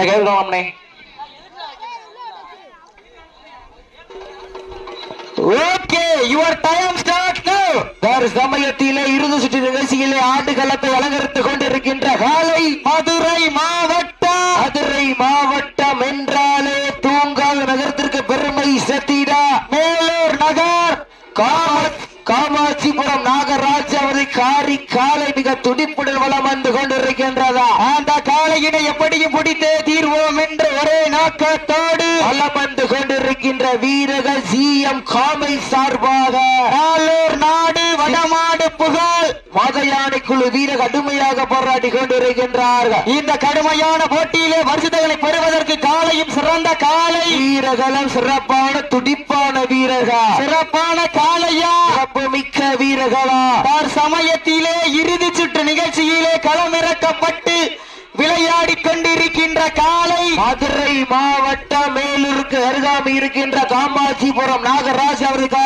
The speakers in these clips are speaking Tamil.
அட ஓகே யுவர் டைம் ஸ்டார்ட் நவ வேறு சமயத்திலே இறுதி சுற்று நிகழ்ச்சியிலே ஆடுகளத்தை அலங்கரித்துக் கொண்டிருக்கின்ற காலை மதுரை மாவட்டம். மதுரை மாவட்டம் என்றாலே தூங்கால் நகரத்திற்கு பெருமை செத்திடா. மேலூர் நகர். காம- காமாட்சிபுரம் நாகராஜ் அவரை காரி காலை மிக துடிப்புடன் வளம் வந்து கொண்டிருக்கின்றதா? அந்த காலையினை எப்படியும் பிடித்தே தீர்வோம் என்று ஒரே நோக்கத்தோடு வளம் வந்து கொண்டிருக்கின்ற வீரர்கள் சிஎம் காமை சார்பாக நாடு வடமாடு புகழ் மதயானை குழு வீர கடுமையாக போராடி கொண்டிருக்கின்றார்கள் இந்த கடுமையான போட்டியிலே வருஷங்களை பெறுவதற்கு காலையும் சிறந்த காலை. வீரர்களும் சிறப்பான துடிப்பான வீரர்கள். சிறப்பான காலையா? சிறப்பு மிக்க வீரர்களா? தார் சமயத்திலே இறுதி சுற்று நிகழ்ச்சியிலே களமிறக்கப்பட்டு விளையாடி கொண்டிருக்கின்ற காலை மதுரை மாவட்டம் மேலூருக்கு அருகாமை இருக்கின்ற காமாட்சிபுரம் நாகராஜ் அவர்கள்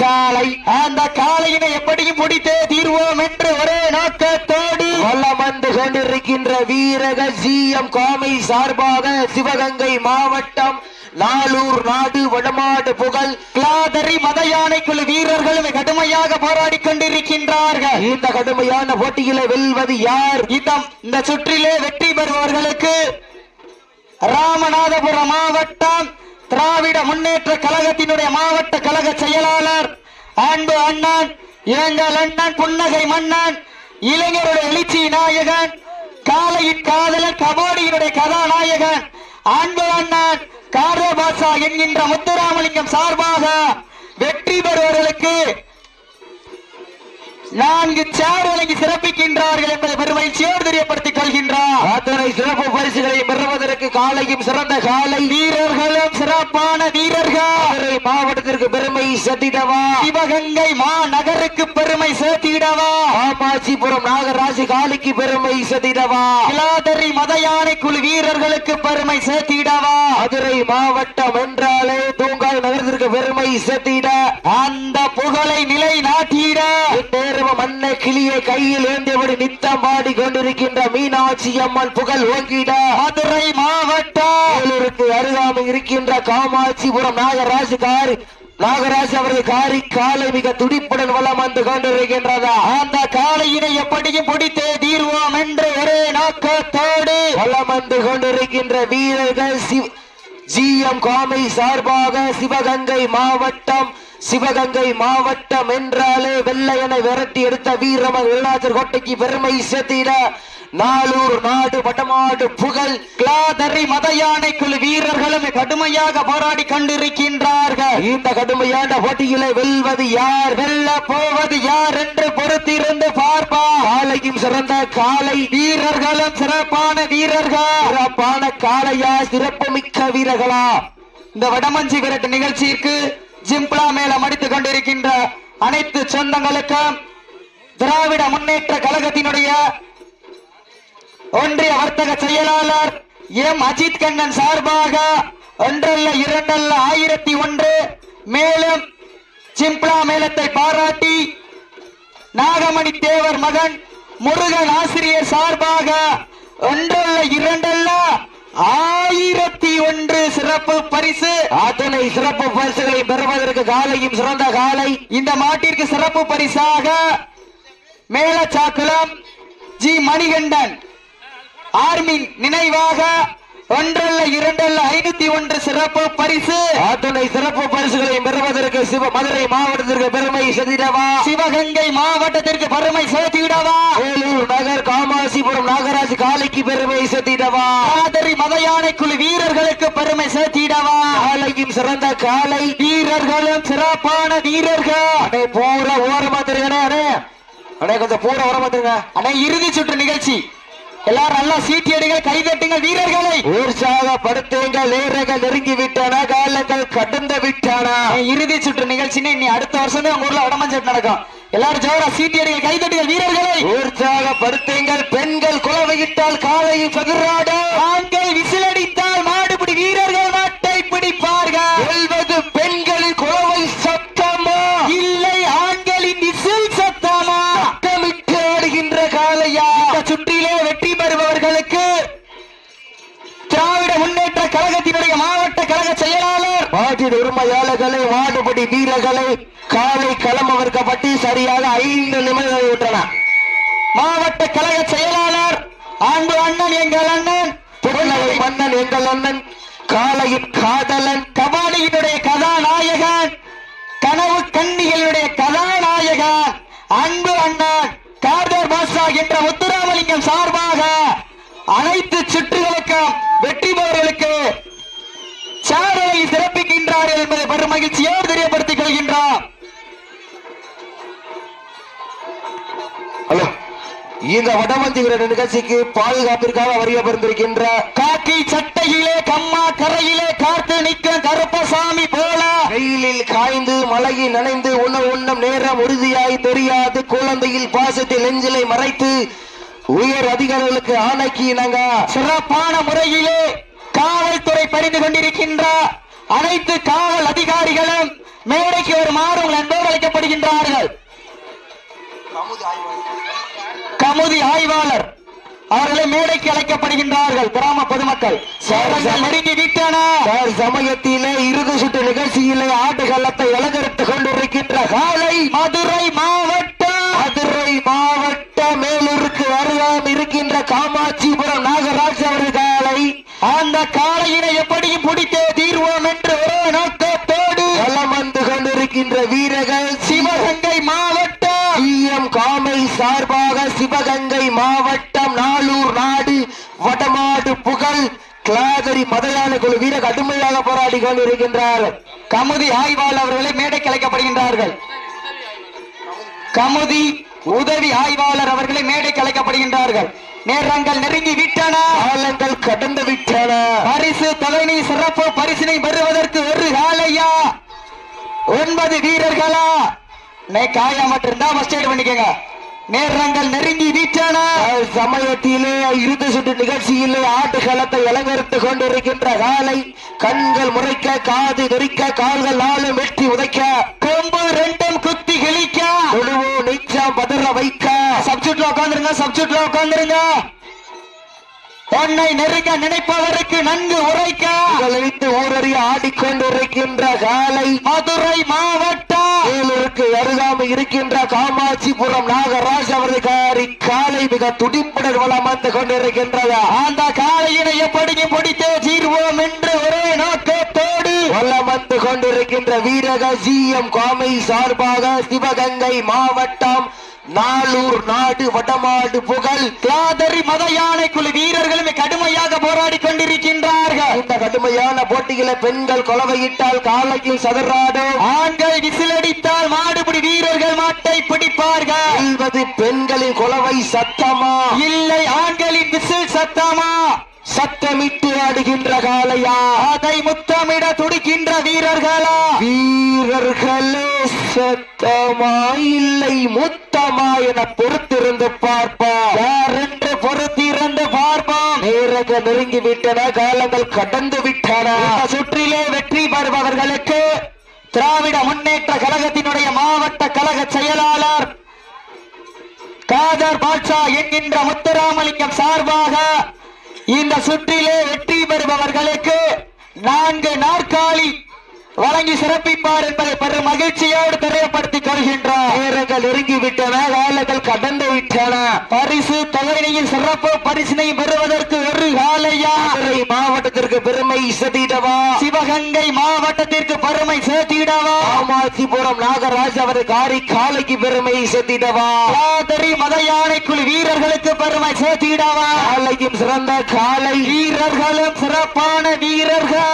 காலை. அந்த காலையினை எப்படியும் முடித்தே தீர்வோம் என்று ஒரே நோக்கத்தோடு வல்லம் கொண்டிருக்கின்ற வீரக சிஎம் காமை சார்பாக சிவகங்கை மாவட்டம் நாளூர் நாடு வடமாடு புகழ். கிளாதரி மத யானைக்குழு வீரர்களும் கடுமையாக போராடி கொண்டிருக்கின்றார்கள். இந்த கடுமையான போட்டியில வெல்வது யார்? இந்த இந்த சுற்றிலே வெற்றி பெறுபவர்களுக்கு ராமநாதபுரம் மாவட்டம் திராவிட முன்னேற்ற கழகத்தினுடைய மாவட்ட கழக செயலாளர் அன்பு அண்ணன் எங்கள் அண்ணன் புன்னகை மன்னன் இளைஞருடைய எழுச்சி நாயகன் காலையின் காதலர் கபோடியினுடைய கதாநாயகன் அன்பு அண்ணன் காரபாசா என்கின்ற முத்துராமலிங்கம் சார்பாக வெற்றி பெறுவர்களுக்கு நான்கு சேர் வழங்கி சிறப்பிக்கின்றார்கள் என்பதை பெருமகிழ்ச்சியோடு தெரியப்படுத்திக் கொள்கின்றார். அத்தனை சிறப்பு பரிசுகளை பெறுவதற்கு காலையும் சிறந்த காலை. வீரர்களும் சிறப்பான வீரர்கள். மாவட்டத்திற்கு பெருமை சேர்த்திடவா? சிவகங்கை மாநகருக்கு பெருமை சேர்த்திடவா? காமாட்சிபுரம் நாகராசி காலிக்கு பெருமை சேர்த்திடவா? இலாதரி மத யானை குழு வீரர்களுக்கு பெருமை சேர்த்திடவா? மதுரை மாவட்டம் என்றாலே தூங்கால் நகரத்திற்கு பெருமை சேர்த்திட. அந்த புகழை நிலை மன்ன கிளியை கையில் ஏந்தியபடி நித்தம் பாடி கொண்டிருக்கின்ற மீனாட்சி அம்மன் புகழ் ஓங்கிட. மதுரை மாவட்டம். வேலூருக்கு அருகாமை இருக்கின்ற காமாட்சிபுரம் நாகராஜ் காரி நாகராஜ் அவரது காரி காலை மிக துடிப்புடன் வளம் வந்து கொண்டிருக்கின்றதா. அந்த காலையினை எப்படியும் பிடித்தே தீர்வோம் என்று ஒரே நோக்கத்தோடு. வளம் வந்து கொண்டிருக்கின்ற வீரர்கள் சிவ- ஜிஎம் காமை சார்பாக சிவகங்கை மாவட்டம் சிவகங்கை மாவட்டம் என்றாலே வெள்ளையனை விரட்டி எடுத்த வீரமன் வெள்ளாச்சர் கோட்டைக்கு பெருமை சேர்த்திட நாளூர் நாடு வடமாடு புகழ். கிளாதரி மத யானை குழு வீரர்களும் கடுமையாக போராடி கொண்டிருக்கின்றார்கள். இந்த கடுமையான போட்டியில வெல்வது யார்? வெல்ல போவது யார் என்று பொறுத்திருந்து பார்ப்பா காலையும் சிறந்த காலை. வீரர்களும் சிறப்பான வீரர்கள். சிறப்பான காளையா சிறப்பு மிக்க வீரர்களா? இந்த வடமஞ்சி விரட்டு நிகழ்ச்சிக்கு ஜிம்ப்ளா மேல அடித்துக் கொண்டிருக்கின்ற அனைத்து சொந்தங்களுக்கும் திராவிட முன்னேற்ற கழகத்தினுடைய ஒன்றிய வர்த்தக செயலாளர் எம் அஜித் கண்ணன் சார்பாக ஒன்றல்ல இரண்டல்ல ஆயிரத்தி ஒன்று. மேலும் சிம்ப்ளா மேளத்தை பாராட்டி நாகமணி தேவர் மகன் முருகன் ஆசிரியர் சார்பாக ஒன்றல்ல இரண்டல்ல ஆயிரத்தி ஒன்று சிறப்பு பரிசு. அத்தனை சிறப்பு பரிசுகளை பெறுவதற்கு காலையும் சிறந்த காலை. இந்த மாட்டிற்கு சிறப்பு பரிசாக மேலச்சாக்குளம் ஜி மணிகண்டன். ஆர்மின் நினைவாக ஒன்றல்ல இரண்டல்ல ஐநூத்தி ஒன்று சிறப்பு பரிசு. அத்தனை சிறப்பு பரிசுகளை பெறுவதற்கு சிவ மதுரை மாவட்டத்திற்கு பெருமை செதிடவா சிவகங்கை மாவட்டத்திற்கு பெருமை சேர்த்திடவா? வேலூர் நகர் காமாசிபுரம் நாகராஜ் காலைக்கு பெருமை சேர்த்திடவா? ஆதரி மத யானை குழு வீரர்களுக்கு பெருமை சேர்த்திடவா? காலையும் சிறந்த காலை. வீரர்களும் சிறப்பான வீரர்கள். பூரா ஓரமா தெரியுங்க அண்ணே கொஞ்சம் பூரா ஓரமா தெரியுங்க அண்ணே இறுதி சுற்று நிகழ்ச்சி. எல்லாரும் நல்லா சீட்டி அடிங்க கைதட்டுங்க வீரர்களை. உற்சாகப்படுத்துங்கள் வீரர்கள் நெருங்கி விட்டன காலங்கள் கடந்து விட்டன. இறுதி சுற்று நிகழ்ச்சின்னு இனி அடுத்த வருஷம் உங்க ஊர்ல வடமஞ்சட் நடக்கும். எல்லாரும் ஜோரா சீட்டி அடிங்க கைதட்டுங்க வீரர்களை. உற்சாகப்படுத்துங்கள் பெண்கள் குலவையிட்டால் காலையில் சதுராட ஆண்கள் விசிலடித்தால் மாடுபிடி வீரர்கள். செயலாளர் வாட்டின் உரிமை ஏழைகளை வாடுபடி வீரர்களை காலை களமவர்க்கப்பட்டு சரியாக ஐந்து நிமிடங்கள் விட்டன மாவட்ட கழக செயலாளர் ஆண்டு அண்ணன் எங்கள் அண்ணன் புன்னகை மன்னன் எங்கள் அண்ணன் காலையின் காதலன் கபாலியினுடைய கதாநாயகன் கனவு கண்ணிகளுடைய கதாநாயகன் அன்பு அண்ணன் கார்டர் பாஷா என்ற முத்துராமலிங்கம் சார்பாக அனைத்து சுற்று மகிழ்ச்சியோடு தெரியப்படுத்திக் கொள்கின்றோம் இந்த வடமஞ்சுகிற நிகழ்ச்சிக்கு பாதுகாப்பிற்காக வருகை காக்கி சட்டையிலே கம்மா கரையிலே காத்து நிற்கும் கருப்பசாமி போல. வெயிலில் காய்ந்து மழையில் நனைந்து உண்ண உண்ணம் நேரம் உறுதியாய் தெரியாது. குழந்தையில் பாசத்தில் நெஞ்சிலை மறைத்து உயர் அதிகாரிகளுக்கு ஆணைக்கு இணங்க. சிறப்பான முறையிலே காவல்துறை பறிந்து கொண்டிருக்கின்ற அனைத்து காவல் அதிகாரிகளும் மேடைக்கு ஒரு மாறும் அன்போடு அழைக்கப்படுகின்றார்கள். கமுதி ஆய்வாளர். அவர்களை மேடைக்கு அழைக்கப்படுகின்றார்கள் கிராம பொதுமக்கள். சார் சமயத்திலே இறுதி சுற்று நிகழ்ச்சியிலே ஆட்டுகளத்தை அலங்கரித்துக் கொண்டிருக்கின்ற காலை மதுரை மாவட்டம். மதுரை மாவட்ட மேலூருக்கு அருகாம் இருக்கின்ற காமாட்சிபுரம் நாகராஜ் அவர்கள் அந்த காளையினை எப்படி பிடித்தே தீர்வோம் என்று ஒரே நோக்கத்தோடு வலம் வந்து கொண்டிருக்கின்ற வீரர்கள் சிவகங்கை மாவட்டம். சிஎம் காமை சார்பாக சிவகங்கை மாவட்டம் நாளூர் நாடு வடமாடு புகழ் கிளாதரி மதையான குழு வீர கடுமையாக போராடி கொண்டிருக்கின்றார். கமுதி ஆய்வாளர் அவர்களை மேடைக்கு அழைக்கப்படுகின்றார்கள். கமுதி உதவி ஆய்வாளர் அவர்களை மேடைக்கு அழைக்கப்படுகின்றார்கள். நேரங்கள் நெருங்கி விட்டன. காலங்கள் கடந்து விட்டன. பரிசு தலைமை சிறப்பு பரிசினை பெறுவதற்கு ஒரு காலையா? ஒன்பது வீரர்களா? நே காயமற்றிருந்தா ஃபர்ஸ்ட் எய்ட் பண்ணிக்கங்க. நேரங்கள் நெருங்கி விட்டன. சமயத்திலே இறுதி சுற்று நிகழ்ச்சியிலே ஆட்டுகளத்தை அலங்கரித்துக் கொண்டிருக்கின்ற காலை கண்கள் முறைக்க காது நெறிக்க கால்கள் நாளும் வெட்டி உதைக்க. கொம்பு ரெண்டும் குத்தி கிழிக்க தொழுவோ நிச்சம் பதற வைக்க சப்ஜெக்ட்ல சப்ஜெக்ட்ல உட்காந்துருங்க உன்னை நெருங்க நினைப்பவருக்கு நன்கு உரைக்க. ஊரறி ஆடிக்கொண்டிருக்கின்ற காலை மதுரை மாவட்டம் வேலூருக்கு அருகாமை இருக்கின்ற காமாட்சிபுரம் நாகராஜ் அவரது காரி காலை மிக துடிப்புடன் வளம் வந்து கொண்டிருக்கின்றதா. அந்த காளையினை எப்படியும் பிடித்தே தீர்வோம் என்று ஒரே நோக்கத்தோடு. வளம் வந்து கொண்டிருக்கின்ற வீரக ஜிஎம் காமை சார்பாக சிவகங்கை மாவட்டம் நாளூர் நாடு வடமாடு புகழ் காதரி மத யானை குழு வீரர்களும் கடுமையாக போராடி கொண்டிருக்கின்றார்கள். இந்த கடுமையான போட்டிகளை பெண்கள் கொலவையிட்டால் காலையில் சதுராடும் ஆண்கள் விசிலடித்தால் மாடுபிடி வீரர்கள் மாட்டை பிடிப்பார்கள். செல்வது பெண்களின் கொலவை சத்தமா? இல்லை ஆண்களின் விசில் சத்தமா? சத்தமிட்டு ஆடுகின்ற காளையா? அதை முத்தமிட துடிக்கின்ற வீரர்களா? வீரர்களே சத்தமா இல்லை முத்தமா என பொறுத்திருந்து பார்ப்பா யார் என்று பொறுத்திருந்து பார்ப்போம். நேரங்கள் நெருங்கி விட்டன காலங்கள் கடந்து விட்டன சுற்றிலே வெற்றி பெறுபவர்களுக்கு திராவிட முன்னேற்ற கழகத்தினுடைய மாவட்ட கழக செயலாளர் காதர் பாட்ஷா என்கின்ற முத்துராமலிங்கம் சார்பாக இந்த சுற்றிலே வெற்றி பெறுபவர்களுக்கு நான்கு நாற்காலி வழங்கி சிறப்பிப்பார் என்பதை பெரும் மகிழ்ச்சியோடு தெரியப்படுத்திக் கொள்கின்றார். நேரங்கள் நெருங்கி விட்டன காலங்கள் கடந்து விட்டன பரிசு தொகையினையும் சிறப்பு பரிசினை பெறுவதற்கு ஒரு காலையா? மாவட்டத்திற்கு பெருமை சதிடவா சிவகங்கை மாவட்டத்திற்கு பெருமை சேர்த்திடவா? காமாட்சிபுரம் நாகராஜ் அவரது காரி காலைக்கு பெருமை சதிடவா காதரி மத யானைக்குழு வீரர்களுக்கு பெருமை சேர்த்திடவா? காலையும் சிறந்த காலை. வீரர்களும் சிறப்பான வீரர்கள்.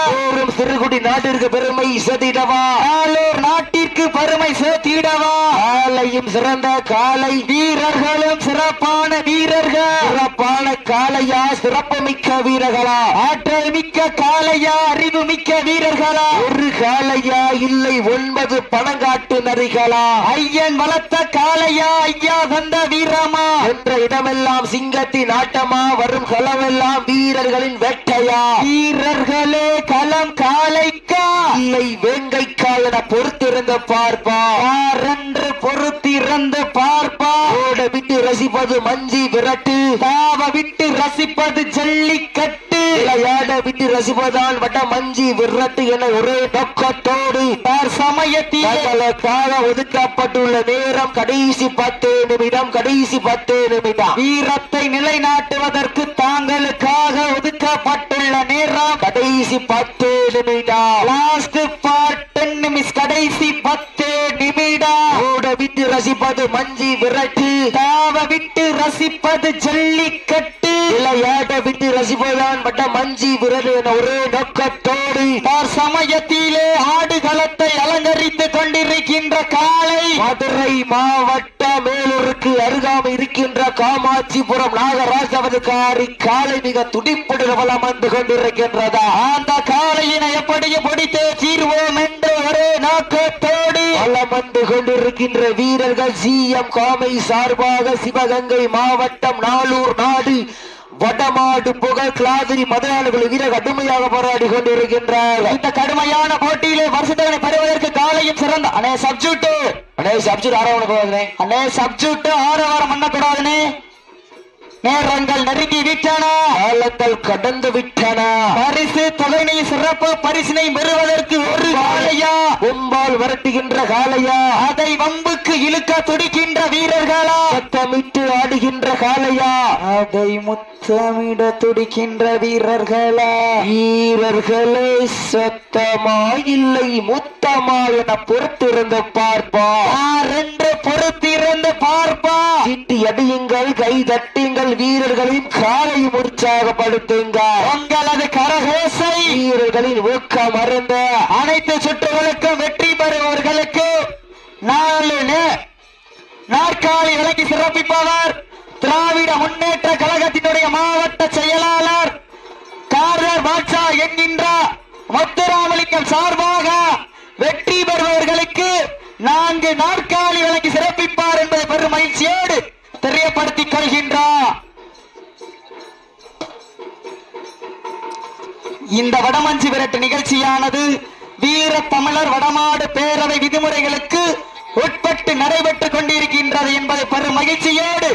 சிறுகுடி நாட்டிற்கு பெருமை சதிடவா ஆளூர் நாட்டிற்கு பெருமை சேர்த்திடவா? காலையும் சிறந்த காலை. வீரர்களும் சிறப்பான வீரர்கள். சிறப்பான காளையா சிறப்பு மிக்க வீரர்களா? ஆற்றல் மிக்க காளையா அறிவு மிக்க வீரர்களா? ஒரு காளையா இல்லை ஒன்பது பணங்காட்டு நரிகளா ஐயன் வளர்த்த காளையா ஐயா வந்த வீரமா? என்ற இடமெல்லாம் சிங்கத்தின் ஆட்டமா வரும் களமெல்லாம் வீரர்களின் வேட்டையா? வீரர்களே களம் காளைக்கா? இல்லை வேங்கைக்கா என பொறுத்திருந்து பார்ப்பா. யாரென்று பொறுத்திறந்து பார்ப்பா. ஓட விட்டு ரசிப்பது மஞ்சி விரட்டு. தாவ விட்டு ரசிப்பது ஜல்லிக்கட்டு. விளையாட விட்டு ரசிப்பதான் வட்ட மஞ்சி விரட்டு என ஒரே நோக்கத்தோடு சமயத்தில் தங்களுக்காக ஒதுக்கப்பட்டுள்ள நேரம் கடைசி பத்து நிமிடம் கடைசி பத்து நிமிடம். வீரத்தை நிலைநாட்டுவதற்கு தாங்களுக்காக ஒதுக்கப்பட்டுள்ள நேரம் கடைசி பத்து நிமிடம். லாஸ்ட் ஃபார் டென் கடைசி பத்து நிமிடம். ஓட விட்டு ரசிப்பது மஞ்சி விரட்டு. தாவ விட்டு ரசிப்பது ஜல்லிக்கட்டு. விட்டு ரசிப்பதான் பட்ட மஞ்சி விரது என ஒரே நோக்கத்தோடு சமயத்திலே ஆடுகளத்தை அலங்கரித்துக் கொண்டிருக்கின்ற காலை மதுரை மாவட்ட மேலூருக்கு அருகாமை இருக்கின்ற காமாட்சிபுரம் நாகராஜவதுக்காரி காலை மிக துடிப்புடன் வலம் வந்து கொண்டிருக்கின்றதா. அந்த காளையினை எப்படியும் பிடித்தே தீர்வோம் என்ற ஒரே நோக்கத்தோடு வலம் வந்து கொண்டிருக்கின்ற வீரர்கள் சி எம் காமை சார்பாக சிவகங்கை மாவட்டம் நாளூர் நாடு வடமாடு புகழ் கிளாதிரி மதுரானுகள் வீரர் கடுமையாக போராடி கொண்டிருக்கின்றார். இந்த கடுமையான போட்டியிலே வருஷத்தவனை பெறுவதற்கு காலையும் சிறந்த அனே சப்ஜூட்டு. அனே சப்ஜெக்ட் ஆரவணக்கூடாதுனே அனே சப்ஜூட்டு ஆரவாரம் பண்ணக்கூடாதுனே நேரங்கள் நெருங்கி விட்டன. காலங்கள் கடந்து விட்டன. பரிசு தொகைனை சிறப்பு பரிசினை பெறுவதற்கு ஒரு காளையா கும்பால் விரட்டுகின்ற காளையா அதை வம்புக்கு இழுக்க துடிக்கின்ற வீரர்களா? சத்தமிட்டு ஆடுகின்ற காளையா அதை முத்தமிட துடிக்கின்ற வீரர்களா? வீரர்களே சத்தமா இல்லை முத்தமா என பொறுத்திருந்து பார்ப்பா யார் என்று பொறுத்திருந்து பார்ப்பா சீட்டி அடியுங்கள் கை தட்டுங்கள் வீரர்களின் காலையும் உற்சாகப்படுத்துங்க உங்களது கரகோசை வீரர்களின் ஊக்கம் அருந்த. அனைத்து சுற்றுகளுக்கும் வெற்றி பெறுபவர்களுக்கு நாலு நாற்காலி விலக்கி சிறப்பிப்பவர் திராவிட முன்னேற்ற கழகத்தினுடைய மாவட்ட செயலாளர் காரர் பாட்சா என்கின்ற முத்துராமலிங்கம் சார்பாக வெற்றி பெறுபவர்களுக்கு நான்கு நாற்காலி விலக்கி சிறப்பிப்பார் என்பதை பெரும் மகிழ்ச்சியோடு. தெரியப்படுத்திக் கொள்கின்றார் இந்த வடமஞ்சி விரட்டு நிகழ்ச்சியானது வீர தமிழர் வடமாடு பேரவை விதிமுறைகளுக்கு உட்பட்டு நடைபெற்றுக் கொண்டிருக்கின்றது என்பதை பெரும் மகிழ்ச்சியோடு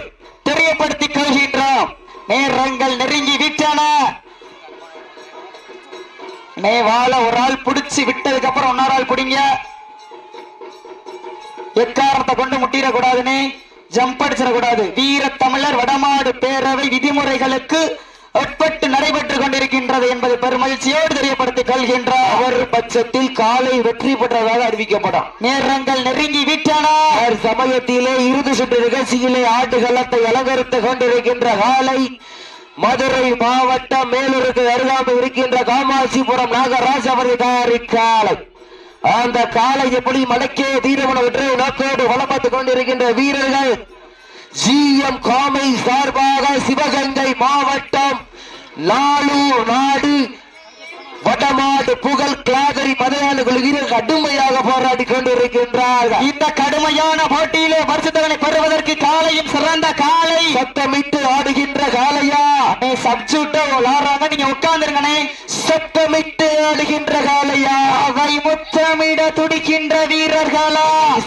தெரியப்படுத்திக் கொள்கின்றோம் நேரங்கள் நெருங்கி விட்டன. நே வாழ ஒரு ஆள் புடிச்சு விட்டதுக்கு அப்புறம் இன்னொரு ஆள் பிடிங்க. எக்காரணத்தை கொண்டு முட்டிடக்கூடாதுன்னு. ஜம்ப் அடிச்சிடக்கூடாது வீர தமிழர் வடமாடு பேரவை விதிமுறைகளுக்கு உட்பட்டு நடைபெற்றுக் கொண்டிருக்கின்றது என்பதை பெருமகிழ்ச்சியோடு தெரியப்படுத்திக் கொள்கின்றார். அவர் பட்சத்தில் காலை வெற்றி பெற்றதாக அறிவிக்கப்படும். நேரங்கள் நெருங்கி விட்டன. சமயத்திலே இறுதி சுற்று நிகழ்ச்சியிலே ஆட்டுகளத்தை அலங்கரித்துக் கொண்டிருக்கின்ற காலை மதுரை மாவட்டம் மேலூருக்கு அருகாமல் இருக்கின்ற காமாட்சிபுரம் நாகராஜ் அவர்கள் தயாரிக்காலை அந்த காலை எப்படி மடக்கே தீரமன வெற்றி நோக்கோடு வளம் வந்து கொண்டிருக்கின்ற வீரர்கள் ஜிஎம் காமை சார்பாக சிவகங்கை மாவட்டம் நாளூர் நாடு வடமாடு புகழ் கிளாகரி மதையாளுகள் வீரர் கடுமையாக போராடி கொண்டிருக்கின்றார்கள். இந்த கடுமையான போட்டியிலே வருஷத்தவனை பெறுவதற்கு காலையும் சிறந்த காலை சத்தமிட்டு ஆடுகின்ற காளையா? சப்ஜூட்டோ விளாடுறாங்க நீங்க உட்கார்ந்துருங்கண்ணே. சத்தமிட்டு ஆடுகின்ற காளையா? போரிட துடிக்கின்ற வீரர்களா?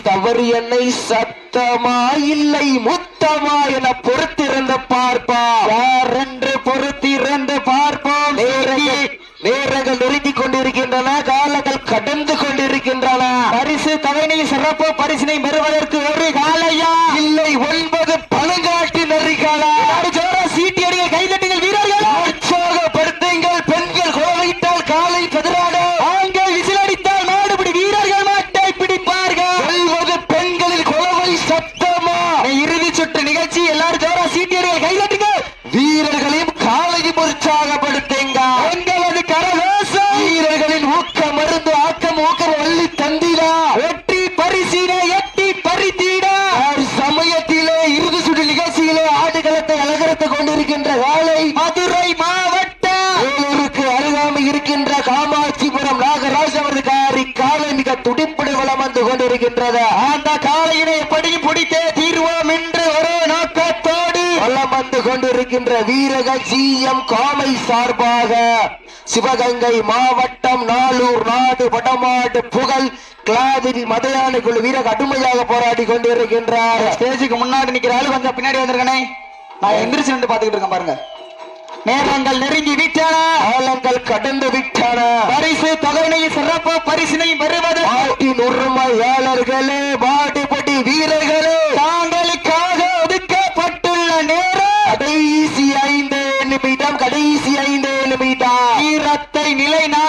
தவறு என்னை சத்தமா இல்லை முத்தமா என பொறுத்திருந்து பார்ப்பா யார் என்று பொறுத்திருந்து பார்ப்போம். நேரங்கள் நேரங்கள் நெருங்கிக் கொண்டிருக்கின்றன காலங்கள் கடந்து கொண்டிருக்கின்றன. பரிசு தவணை சிறப்பு பரிசினை பெறுவதற்கு ஒரு காலையா இல்லை ஒன்பது பழங்காட்டு நெறிகளா ஜோரா சீட்டி அடிக்க கைதட்டுங்கள் வீரர்கள் உற்சாகப்படுத்துங்கள் பெண்கள் கோவையிட்டால் காலை கதிராட ஆண்கள் விசிலடித்தால் நாடுபிடி வீரர்கள் மாட்டை பிடிப்பார்கள் வெல்வது பெண்களில் குழவை சத்தமா இறுதி சுற்று நிகழ்ச்சி எல்லாரும் ஜோரா சீட்டி அடிக்க கைதட்டுங்க வீரர்களையும் காலையும் உற்சாகப்படுத்துங்க எங்களது கரகோசம் வீரர்களின் ஊக்கம் மருந்து ஆக்கம் ஊக்கம் வள்ளி தந்திடா வெற்றி பரிசினை எட்டி பறித்தீட யார் சமயத்திலே இறுதி சுற்று நிகழ்ச்சியிலே ஆடுகளத்தை அலங்கரித்துக் கொண்டிருக்கின்ற காலை மதுரை மாவட்டம் வேலூருக்கு அருகாமை இருக்கின்ற காமாட்சிபுரம் நாகராஜ் அவரது காரி காலை மிக துடிப்புடன் வலம் வந்து கொண்டிருக்கின்றது அந்த காலையினை எப்படியும் பிடித்தே தீர்வோம் என்று ஒரு நோக்கத்தோடு வலம் வந்து கொண்டிருக்கின்ற எம் காமை சார்பாக சிவகங்கை மாவட்டம் நாளூர் நாடு வடமாடு புகழ் கிளாதிரி மதையான குழு வீரர் கடுமையாக போராடி கொண்டிருக்கின்றார். ஸ்டேஜுக்கு முன்னாடி நிக்கிற ஆளு கொஞ்சம் பின்னாடி வந்திருக்கனே. நான் எந்திரிச்சு நின்று பாத்துக்கிட்டு இருக்கேன் பாருங்க. நேரங்கள் நெருங்கி விட்டன. காலங்கள் கடந்து விட்டன. பரிசு தொகையினையும் சிறப்பு பரிசினையும் பெறுவது. நாட்டின் உரிமையாளர்களே பாடுபடி வீரர்களே. தாங்களுக்காக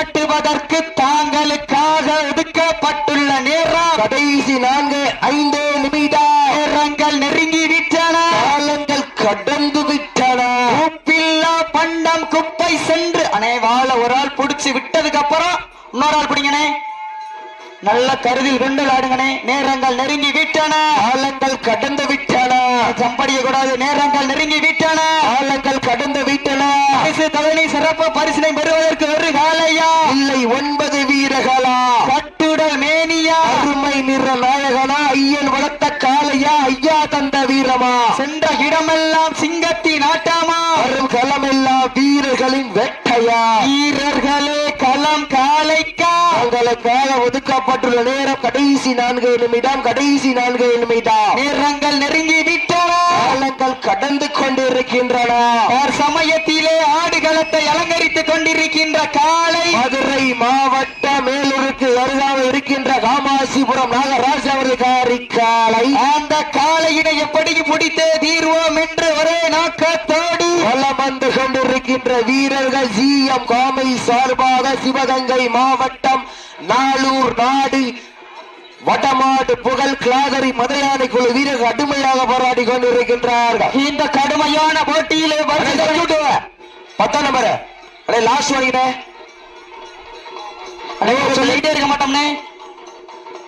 நிலைநாட்டுவதற்கு தாங்களுக்காக ஒதுக்கப்பட்டுள்ள நேரம் கடைசி நான்கு ஐந்து நேரங்கள் நெருங்கி விட்டன. காலங்கள் கடந்து விட்டன. உப்பில்லா பண்டம் குப்பை சென்று அனே வாழ ஒரு ஆள் புடிச்சு விட்டதுக்கு அப்புறம் இன்னொரு ஆள் பிடிங்கனே. நல்ல கருதில் கொண்டு விளையாடுங்கனே நேரங்கள் நெருங்கி விட்டன. காலங்கள் கடந்து விட்டன. சம்படிய கூடாது நேரங்கள் நெருங்கி விட்டன. காலங்கள் கடந்து விட்டன. பரிசு தலைமை சிறப்பு பரிசினை பெறுவதற்கு ஒரு காலையா? இல்லை ஒன்பது வீரர்களா? கட்டுடல் மேனியா? அருமை நிற நாயகனா? ஐயன் வளர்த்த காளையா? ஐயா தந்த வீரமா? சென்ற இடமெல்லாம் சிங்கத்தின் ஆட்டாமா வரும் களமெல்லாம் வீரர்களின் வெட்டையா? வீரர்களே களம் காலைக்கா? தங்களுக்காக ஒதுக்கப்பட்டுள்ள நேரம் கடைசி நான்கு நிமிடம் கடைசி நான்கு நிமிடம். நேரங்கள் நெருங்கி விட்டன. காலங்கள் கடந்து கொண்டிருக்கின்றன. சமயத்திலே ஆடுகளத்தை அலங்கரித்துக் கொண்டிருக்கின்ற காலை மதுரை மாவட்ட மேலூருக்கு அருகாக இருக்கின்ற காமாசிபுரம் நாகராஜ் அவரது காரிக்காலை அந்த காளையினை எப்படி பிடித்தே தீர்வோம் என்று ஒரே நோக்கத்தோடு. வந்து கொண்டிருக்கின்ற வீரர்கள் ஜிஎம் காமை சார்பாக சிவகங்கை மாவட்டம் நாளூர் நாடு வடமாடு புகழ் கிளாதரி மதுரையானை குழு வீரர்கள் கடுமையாக போராடி கொண்டிருக்கின்றார்கள். இந்த கடுமையான போட்டியிலே. பத்தாம் நம்பர். அடே லாஸ்ட் வாங்கினே அடே, சொல்லிட்டே இருக்க மாட்டோம்னே.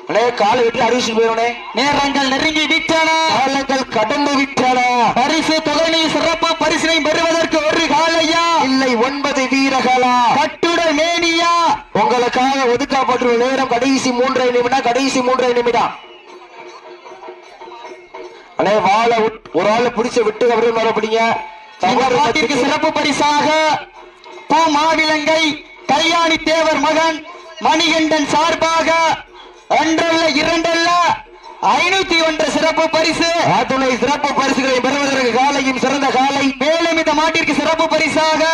அடே காலை வீட்டுல அறிவிச்சு போயிடனே நேரங்கள் நெருங்கி விட்டன. காலங்கள் கடந்து விட்டன. பரிசு தொகையை சிறப்பு பரிசினை பெறுவதற்கு ஒரு காலையா? இல்லை ஒன்பது வீரர்களா? கட்டுடல் மேனியா? உங்களுக்காக ஒதுக்கப்பட்டுள்ள நேரம் கடைசி மூன்றரை நிமிடம் கடைசி மூன்றரை நிமிடம். அண்ணே வாழை ஒரு ஆளை பிடிச்ச விட்டு மறுபடிங்க இந்த பாட்டிற்கு சிறப்பு பரிசாக பூ மாவிலங்கை கல்யாணி தேவர் மகன் மணிகண்டன் சார்பாக ஒன்றல்ல இரண்டல்ல. ஐநூத்தி ஒன்று சிறப்பு பரிசு. ஆத்துணை சிறப்பு பரிசுகளை பெறுவதற்கு காலையும் சிறந்த காலை. மேலும் இந்த மாட்டிற்கு சிறப்பு பரிசாக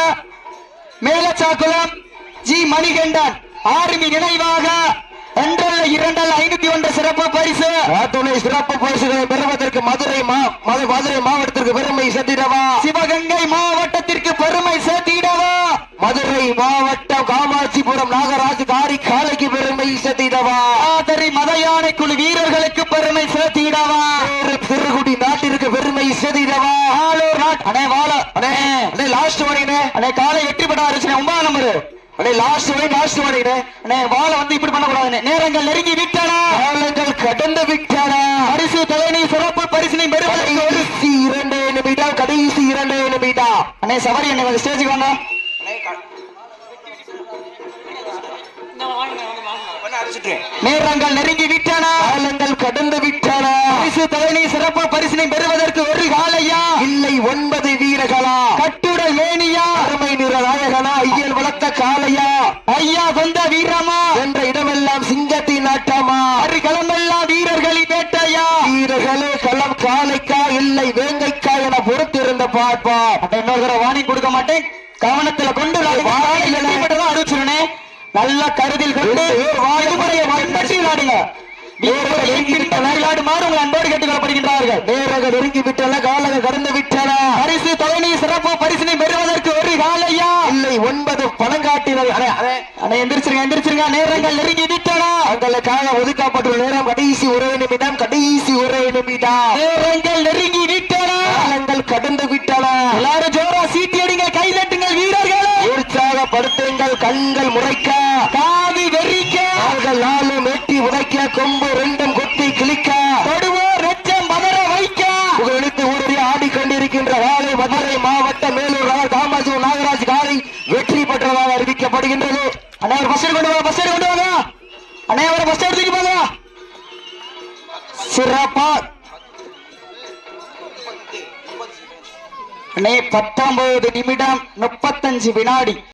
மேலச்சாக்குளம் ஜி மணிகண்டன். ஆர்மி நினைவாக ஒன்றல்ல இரண்டல்ல ஐநூத்தி ஒன்று சிறப்பு பரிசு. ஆத்துணை சிறப்பு பரிசுகளை பெறுவதற்கு மதுரை மதுரை மாவட்டத்திற்கு பெருமை சேர்த்திடவா? சிவகங்கை மாவட்டத்திற்கு பெருமை சேர்த்திடவா? மதுரை மாவட்டம் காமாட்சிபுரம் நாகராஜ் காரி காலைக்கு பெருமை சேர்த்திடவா? ஆதரி மத யானை குழு வீரர்களுக்கு பெருமை சேர்த்திடவா? சிறுகுடி நாட்டிற்கு பெருமை சேர்த்திடவா? ஆளூர் நாட் அண்ணே வாழ அண்ணே அண்ணே லாஸ்ட் வாடினே அண்ணே காலை வெற்றி பெற்ற அரிசி ஒன்பதாம் நம்பரு அண்ணே லாஸ்ட் வாடி லாஸ்ட் அண்ணே வாழ வந்து இப்படி பண்ணக்கூடாது நேரங்கள் நெருங்கி விட்டன. காலங்கள் கடந்து விட்டன. பரிசு தொகையினை சிறப்பு பரிசினை பெறுவதற்கு. இரண்டு நிமிடம் கடைசி இரண்டு நிமிடம். அண்ணே சவாரி அண்ணே ஸ்டேஜுக்கு வாங்க. நேரங்கள் நெருங்கி விட்டன. காலங்கள் கடந்து விட்டன. பரிசு சிறப்பு பரிசினை பெறுவதற்கு ஒரு காலையா? இல்லை ஒன்பது வீரர்களா? கட்டுடல் மேனியா? அருமை நிற நாயகனா? ஐயன் வளர்த்த காளையா? ஐயா சொந்த வீரமா? என்ற இடமெல்லாம் சிங்கத்தின் ஆட்டமா? அருகளமெல்லாம் வீரர்களின் வேட்டையா? வீரர்களே களம் காளைக்கா இல்லை வேங்கைக்கா என பொறுத்திருந்த பார்ப்பா இன்னொரு வார்னிங் கொடுக்க மாட்டேன். கவனத்துல கொண்டு நல்ல கருதில் கொண்டு ரெண்டு பேர் வாயை விடுமுறையை வன்பற்றி விளையாடுங்க வீரர்கள் எங்கிருந்த விளையாடுமாறு உங்கள் அன்போடு நெருங்கி விட்டன காலக கடந்து விட்டன. பரிசு தொகையை சிறப்பு பரிசினை பெறுவதற்கு ஒரு காலையா இல்லை ஒன்பது அடே, அண்ணே எந்திரிச்சிருங்க எந்திரிச்சிருங்க. நேரங்கள் நெருங்கி விட்டன. தங்களுக்காக ஒதுக்கப்பட்டுள்ள நேரம் கடைசி ஒரே நிமிடம் கடைசி ஒரே நிமிடம் நேரங்கள் நெருங்கி விட்டன. காலங்கள் கடந்து விட்டன. எல்லாரும் ஜோரா சீட்டி அடிங்க கைதட்டுங்கள் வீரர்களே உற்சாகப்படுத்துங்கள் கண்கள் முறைக்க காவி வெறிக்க அவர்கள் நாலு மெட்டி உதைக்க கொம்பு ரெண்டும் கொத்தி கிளிக்க தொடுவோர் நெச்சம் பதற வைக்க. புகழெடுத்து ஊரடி ஆடிக்கொண்டிருக்கின்ற காலை மதுரை மாவட்ட மேலூர் நகர் காமாஜி நாகராஜ் காலை வெற்றி பெற்றதாக அறிவிக்கப்படுகின்றது. அனைவரும் ஒரு பஸ் கொண்டு வாங்க பஸ் கொண்டு வாங்க. அண்ணா பஸ் எடுத்துக்கு போங்க சிறப்பா. அண்ணே பத்தொன்பது நிமிடம் முப்பத்தஞ்சு வினாடி.